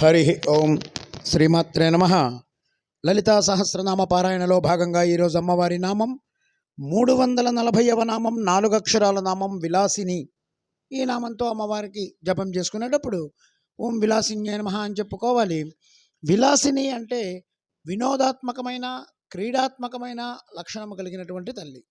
హరి ఓం శ్రీమాత్రే నమ. లలితా సహస్రనామ పారాయణలో భాగంగా ఈరోజు అమ్మవారి నామం మూడు వందల నలభైవ నామం నాలుగు అక్షరాల నామం విలాసిని. ఈ నామంతో అమ్మవారికి జపం చేసుకునేటప్పుడు ఓం విలాసిన్యే నమ అని చెప్పుకోవాలి. విలాసిని అంటే వినోదాత్మకమైన క్రీడాత్మకమైన లక్షణము కలిగినటువంటి తల్లి.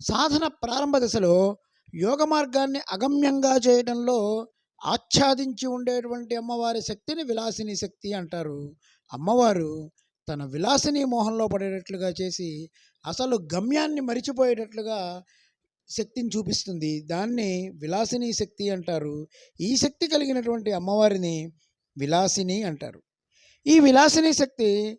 సాధన ప్రారంభ దశలో యోగ మార్గాన్ని అగమ్యంగా చేయడంలో ఆచ్ఛాదించి ఉండేటువంటి అమ్మవారి శక్తిని విలాసిని శక్తి అంటారు. అమ్మవారు తన విలాసిని మోహంలో పడేటట్లుగా చేసి అసలు గమ్యాన్ని మరిచిపోయేటట్లుగా శక్తిని చూపిస్తుంది. దాన్ని విలాసిని శక్తి అంటారు. ఈ శక్తి కలిగినటువంటి అమ్మవారిని విలాసిని అంటారు. ఈ విలాసిని శక్తి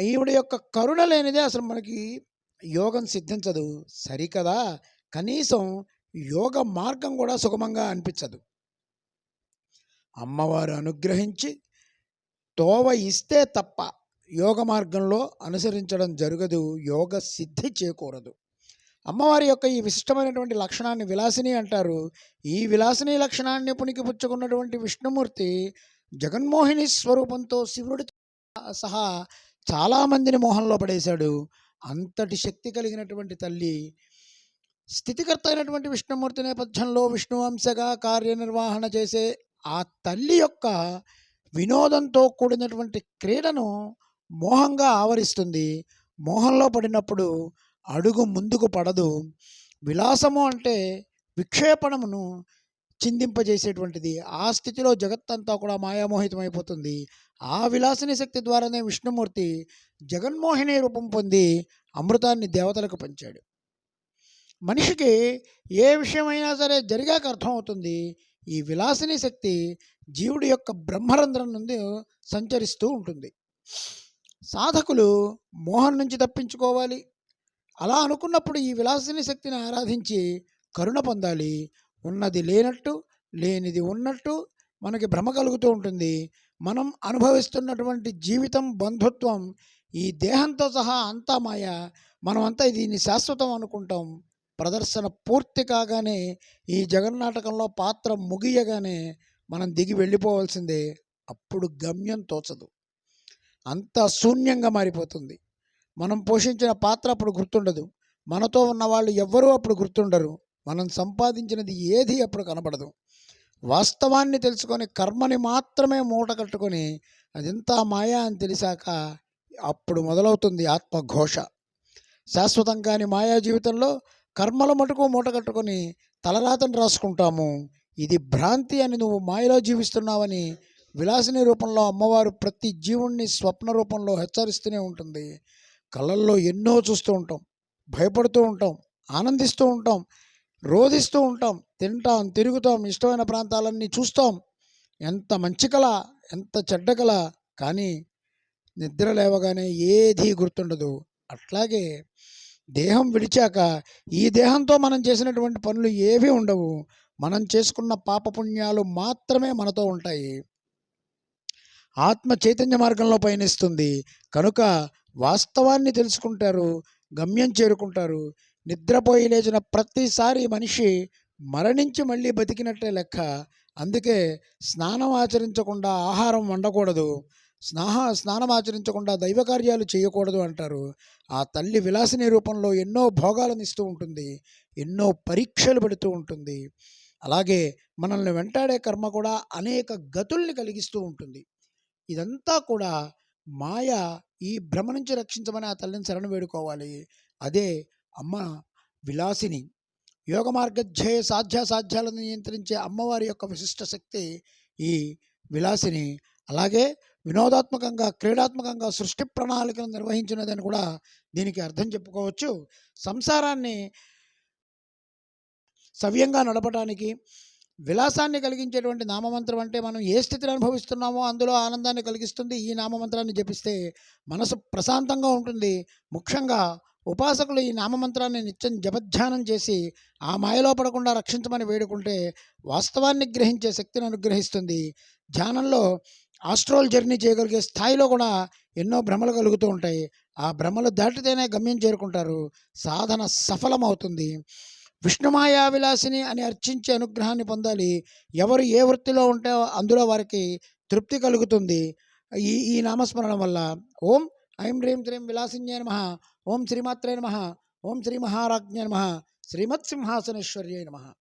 ఈవిడ యొక్క కరుణ లేనిదే అసలు మనకి యోగం సిద్ధించదు. సరికదా? కనీసం యోగ మార్గం కూడా సుగమంగా అనిపించదు. అమ్మవారు అనుగ్రహించి తోవ ఇస్తే తప్ప యోగ మార్గంలో అనుసరించడం జరగదు యోగ సిద్ధి చేకూరదు. అమ్మవారి యొక్క ఈ విశిష్టమైనటువంటి లక్షణాన్ని విలాసిని అంటారు. ఈ విలాసిని లక్షణాన్ని పుణికిపుచ్చుకున్నటువంటి విష్ణుమూర్తి జగన్మోహిని స్వరూపంతో శివుడితో సహా చాలామందిని మోహంలో పడేశాడు. అంతటి శక్తి కలిగినటువంటి తల్లి స్థితికర్త అయినటువంటి విష్ణుమూర్తి నేపథ్యంలో విష్ణువంశగా కార్యనిర్వహణ చేసే ఆ తల్లి యొక్క వినోదంతో కూడినటువంటి క్రీడను మోహంగా ఆవరిస్తుంది. మోహంలో పడినప్పుడు అడుగు ముందుకు పడదు. విలాసము అంటే విక్షేపణమును చిందింపజేసేటువంటిది. ఆ స్థితిలో జగత్తంతా కూడా మాయామోహితమైపోతుంది. ఆ విలాసిని శక్తి ద్వారానే విష్ణుమూర్తి జగన్మోహిని రూపం పొంది అమృతాన్ని దేవతలకు పంచాడు. మనిషికి ఏ విషయమైనా సరే జరిగాక అర్థమవుతుంది. ఈ విలాసిని శక్తి జీవుడి యొక్క బ్రహ్మరంధ్రం నుండి సంచరిస్తూ ఉంటుంది. సాధకులు మోహం నుంచి తప్పించుకోవాలి. అలా అనుకున్నప్పుడు ఈ విలాసిని శక్తిని ఆరాధించి కరుణ పొందాలి. ఉన్నది లేనట్టు లేనిది ఉన్నట్టు మనకి భ్రమ కలుగుతూ ఉంటుంది. మనం అనుభవిస్తున్నటువంటి జీవితం బంధుత్వం ఈ దేహంతో సహా అంతా మాయ. మనమంతా దీన్ని శాశ్వతం అనుకుంటాం. ప్రదర్శన పూర్తి కాగానే ఈ జగన్నాటకంలో పాత్ర ముగియగానే మనం దిగి వెళ్ళిపోవాల్సిందే. అప్పుడు గమ్యం తోచదు. అంత శూన్యంగా మారిపోతుంది. మనం పోషించిన పాత్ర అప్పుడు గుర్తుండదు. మనతో ఉన్న వాళ్ళు ఎవ్వరూ అప్పుడు గుర్తుండరు. మనం సంపాదించినది ఏది అప్పుడు కనబడదు. వాస్తవాన్ని తెలుసుకొని కర్మని మాత్రమే మూట కట్టుకొని అదింతా మాయా అని తెలిసాక అప్పుడు మొదలవుతుంది ఆత్మఘోష. శాశ్వతం కాని మాయా జీవితంలో కర్మల మటుకు మూట కట్టుకొని తలరాతను రాసుకుంటాము. ఇది భ్రాంతి అని నువ్వు మాయలో జీవిస్తున్నావని విలాసిని రూపంలో అమ్మవారు ప్రతి జీవుణ్ణి స్వప్న రూపంలో హెచ్చరిస్తూనే ఉంటుంది. కళ్ళల్లో ఎన్నో చూస్తూ ఉంటాం భయపడుతూ ఉంటాం ఆనందిస్తూ ఉంటాం రోధిస్తూ ఉంటాం తింటాం తిరుగుతాం ఇష్టమైన ప్రాంతాలన్నీ చూస్తాం. ఎంత మంచి కళ ఎంత చెడ్డ కళ కానీ నిద్ర లేవగానే ఏదీ గుర్తుండదు. అట్లాగే దేహం విడిచాక ఈ దేహంతో మనం చేసినటువంటి పనులు ఏవీ ఉండవు. మనం చేసుకున్న పాపపుణ్యాలు మాత్రమే మనతో ఉంటాయి. ఆత్మ చైతన్య మార్గంలో పయనిస్తుంది. కనుక వాస్తవాన్ని తెలుసుకుంటారు గమ్యం చేరుకుంటారు. నిద్రపోయి లేచిన ప్రతిసారి మనిషి మరణించి మళ్ళీ బతికినట్టే లెక్క. అందుకే స్నానం ఆచరించకుండా ఆహారం వండకూడదు. స్నాహ స్నానం ఆచరించకుండా దైవ కార్యాలు చేయకూడదు అంటారు. ఆ తల్లి విలాసిని రూపంలో ఎన్నో భోగాలను ఇస్తూ ఉంటుంది. ఎన్నో పరీక్షలు పెడుతూ ఉంటుంది. అలాగే మనల్ని వెంటాడే కర్మ కూడా అనేక గతుల్ని కలిగిస్తూ ఉంటుంది. ఇదంతా కూడా మాయ ఈ భ్రమ నుంచి రక్షించమని ఆ తల్లిని శరణు వేడుకోవాలి. అదే అమ్మ విలాసిని. యోగ మార్గధ్యేయ సాధ్యాసాధ్యాలను నియంత్రించే అమ్మవారి యొక్క విశిష్ట శక్తి ఈ విలాసిని. అలాగే వినోదాత్మకంగా క్రీడాత్మకంగా సృష్టి ప్రణాళికను నిర్వహించినదని కూడా దీనికి అర్థం చెప్పుకోవచ్చు. సంసారాన్ని సవ్యంగా నడపడానికి విలాసాన్ని కలిగించేటువంటి నామమంత్రం అంటే మనం ఏ స్థితిని అనుభవిస్తున్నామో అందులో ఆనందాన్ని కలిగిస్తుంది. ఈ నామమంత్రాన్ని జపిస్తే మనసు ప్రశాంతంగా ఉంటుంది. ముఖ్యంగా ఉపాసకులు ఈ నామమంత్రాన్ని నిత్యం జపధ్యానం చేసి ఆ మాయలో పడకుండా రక్షించమని వేడుకుంటే వాస్తవాన్ని గ్రహించే శక్తిని అనుగ్రహిస్తుంది. ధ్యానంలో ఆస్ట్రోల్ జర్నీ చేయగలిగే స్థాయిలో కూడా ఎన్నో భ్రమలు కలుగుతూ ఉంటాయి. ఆ భ్రమలు దాటితేనే గమ్యం చేరుకుంటారు. సాధన సఫలమవుతుంది. విష్ణుమాయా విలాసిని అని అర్చించే అనుగ్రహాన్ని పొందాలి. ఎవరు ఏ వృత్తిలో ఉంటే అందులో వారికి తృప్తి కలుగుతుంది. ఈ ఈ నామస్మరణం వల్ల ఓం ఐం హ్రీం శ్రీం విలాసిన్యే నమ. ఓం శ్రీమాత్రే నమ. ఓం శ్రీ మహారాజ్ఞే నమ. శ్రీమత్ సింహాసనేశ్వర్యే నమ.